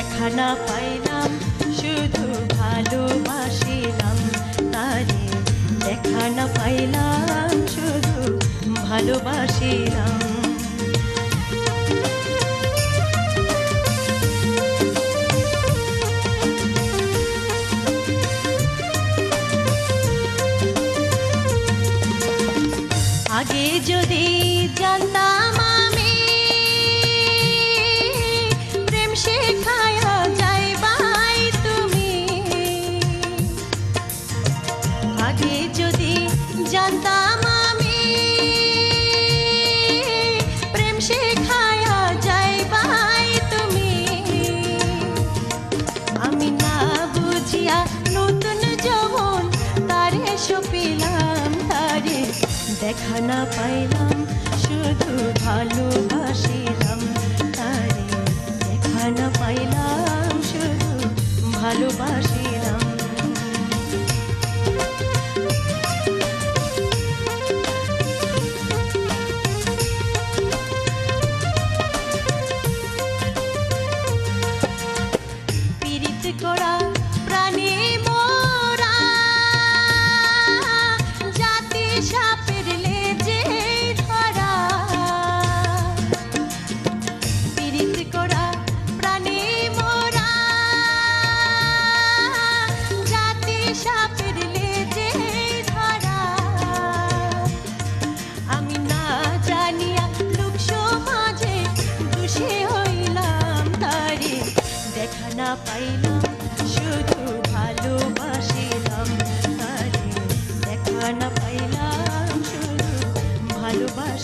দেখা পাইলাম শুধু ভালোবাসিলাম তারে। দেখা পাইলাম শুধু ভালোবাসিলাম। আগে যদি জানতাম আগে যদি জানতাম আমি, প্রেম শেখায়া তুমি। আমি না বুঝিয়া নতুন দেখা না পাইলাম, শুধু ভালোবাসিলাম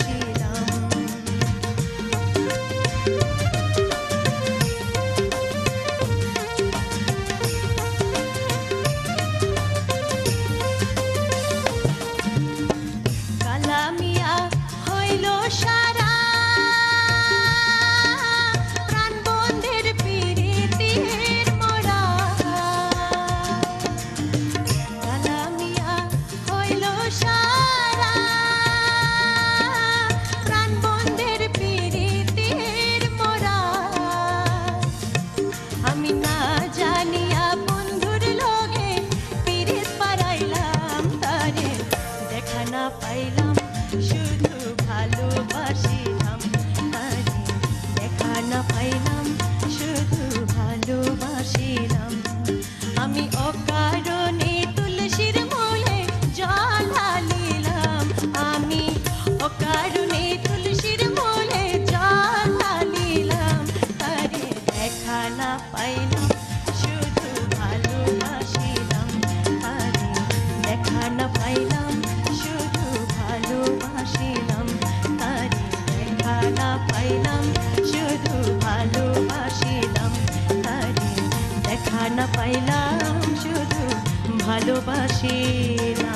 she পাইলাম শুধু ভালোবাসির